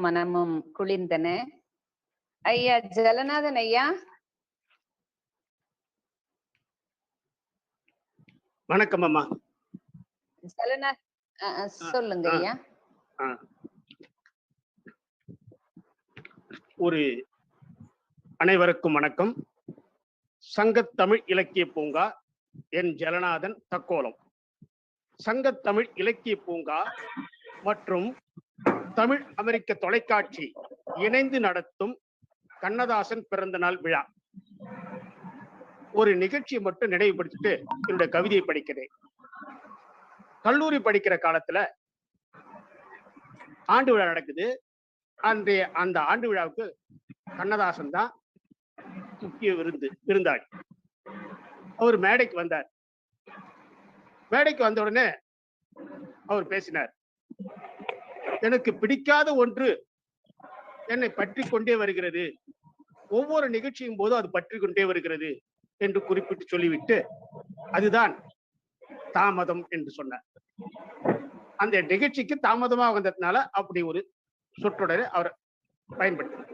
மனமும் குளிர்ந்தன. ஐயா ஜலநாதன் ஐயா? வணக்கம் அம்மா. ஜலநா சொல்லுங்க. ஐயா. ஒரு அனைவருக்கும் வணக்கம். சங்கத்தமிழ் இலக்கிய பூங்கா என் ஜலநாதன் தக்கோலம். சங்கத்தமிழ் இலக்கிய பூங்கா மற்றும் தமிழ் அமெரிக்க தொலைக்காட்சி இணைந்து நடத்தும் கண்ணதாசன் பிறந்த நாள் விழா. ஒரு நிகழ்ச்சியை மட்டும் நினைவுபடுத்திட்டு என்னுடைய கவிதையை படிக்கிறேன். கல்லூரி படிக்கிற காலத்துல ஆண்டு விழா நடக்குது. அந்த அந்த ஆண்டு விழாவுக்கு கண்ணதாசன் தான் முக்கிய விருந்து விருந்தாளி. அவர் மேடைக்கு வந்தார். மேடைக்கு வந்த உடனே அவர் பேசினார். எனக்கு பிடிக்காத ஒன்று என்னை பற்றி கொண்டே வருகிறது. ஒவ்வொரு நிகழ்ச்சியும் போதும் அது பற்றி கொண்டே வருகிறது என்று குறிப்பிட்டு சொல்லிவிட்டு அதுதான் தாமதம் என்று சொன்னார். அந்த நிகழ்ச்சிக்கு தாமதமாக வந்ததுனால அப்படி ஒரு சொற்றொடரை அவர் பயன்படுத்தினார்.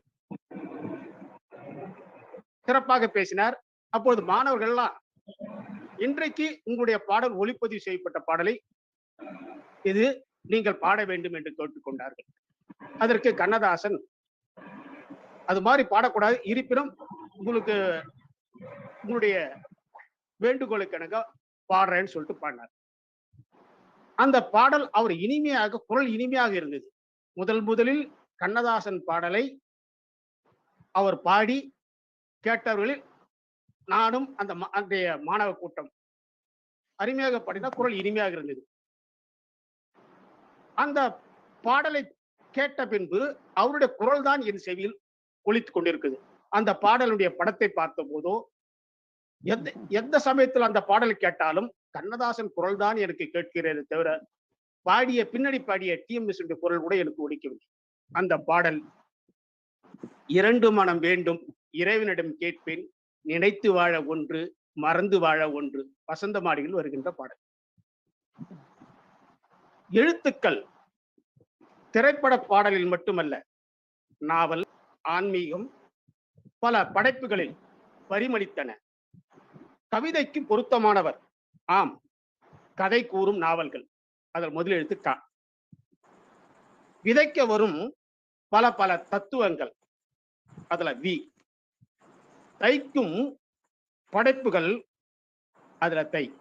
சிறப்பாக பேசினார். அப்பொழுது மாணவர்கள்லாம் இன்றைக்கு உங்களுடைய பாடல் ஒளிப்பதிவு செய்யப்பட்ட பாடலை இது நீங்கள் பாட வேண்டும் என்று கேட்டுக்கொண்டார்கள். அதற்கு கண்ணதாசன் அது மாதிரி பாடக்கூடாது. இருப்பினும் உங்களுக்கு உங்களுடைய வேண்டுகோளுக்கு எனக்கு பாடுறேன்னு சொல்லிட்டு பாடினார். அந்த பாடல் அவர் இனிமையாக குரல் இனிமையாக இருந்தது. முதல் முதலில் கண்ணதாசன் பாடலை அவர் பாடி கேட்டவர்களில் நானும் அந்த அன்றைய மாணவ கூட்டம் அருமையாக பாடினா குரல் இனிமையாக இருந்தது. அந்த பாடலை கேட்ட பின்பு அவருடைய குரல் தான் என் செவியில் ஒழித்து கொண்டிருக்குது. அந்த பாடலுடைய படத்தை பார்த்த போதோ எந்த எந்த சமயத்தில் அந்த பாடலை கேட்டாலும் கண்ணதாசன் குரல் தான் எனக்கு கேட்கிறதே தவிர பாடிய பின்னணி பாடிய டிஎம்எஸ் குரல் கூட எனக்கு ஒழிக்கவில்லை அந்த பாடல் இரண்டு மனம் வேண்டும் இறைவனிடம் கேட்பேன் நினைத்து வாழ ஒன்று மறந்து வாழ ஒன்று. வசந்த மாடியில் வருகின்ற பாடல். எழுத்துக்கள் திரைப்பட பாடலில் மட்டுமல்ல நாவல் ஆன்மீகம் பல படைப்புகளில் பரிமளித்தன. கவிதைக்கு பொருத்தமானவர். ஆம் கதை கூறும் நாவல்கள். அதில் முதலெழுத்து கா விதைக்க வரும் பல பல தத்துவங்கள். அதுல வி. தைக்கும் படைப்புகள். அதுல தை.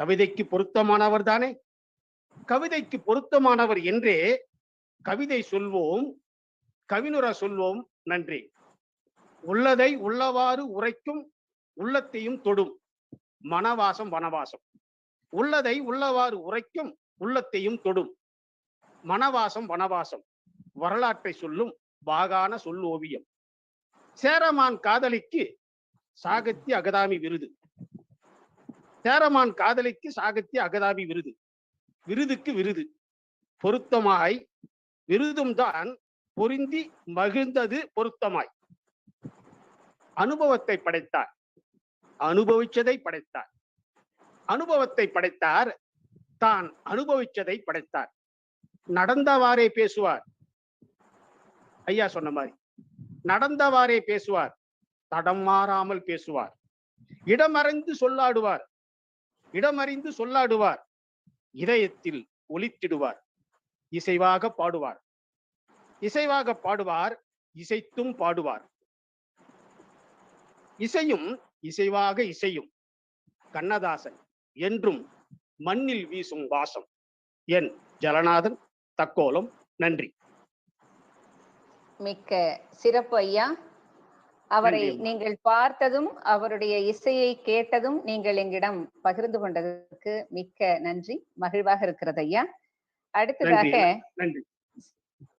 கவிதைக்கு பொருத்தமானவர் தானே? கவிதைக்கு பொருத்தமானவர் என்றே கவிதை சொல்வோம் கவினுரை சொல்வோம். நன்றி. உள்ளதை உள்ளவாறு உரைக்கும் உள்ளத்தையும் தொடும் மனவாசம் வனவாசம். உள்ளதை உள்ளவாறு உரைக்கும் உள்ளத்தையும் தொடும் மனவாசம் வனவாசம். வரலாற்றை சொல்லும் பாகான சொல் ஓவியம். சேரமான் காதலிக்கு சாகித்ய அகதாமி விருது. சேரமான் காதலிக்கு சாகித்ய அகதாமி விருது. விருதுக்கு விருது. பொருத்தமாய் விருதும் தான் பொருந்தி மகிழ்ந்தது பொருத்தமாய். அனுபவத்தை படைத்தார். அனுபவிச்சதை படைத்தார். அனுபவத்தை படைத்தார் தான் அனுபவிச்சதை படைத்தார். நடந்தவாறே பேசுவார். ஐயா சொன்ன மாதிரி. நடந்தவாறே பேசுவார். தடம் மாறாமல் பேசுவார். இடமறைந்து சொல்லாடுவார். இடமறிந்து சொல்லாடுவார். இதயத்தில் ஒலித்திடுவார் இசைவாக பாடுவார். இசைவாக பாடுவார் இசைத்தும் பாடுவார். இசையும் இசைவாக இசையும் கண்ணதாசன் என்றும் மண்ணில் வீசும் வாசம் என் ஜலநாதன் தக்கோலம். நன்றி. மிக்க சிறப்பு ஐயா. அவரை. நீங்கள் பார்த்ததும் அவருடைய இசையை கேட்டதும் நீங்கள் எங்களிடம் பகிர்ந்து கொண்டதற்கு மிக்க நன்றி. மகிழ்வாக இருக்கிறது ஐயா. அடுத்ததாக நன்றி.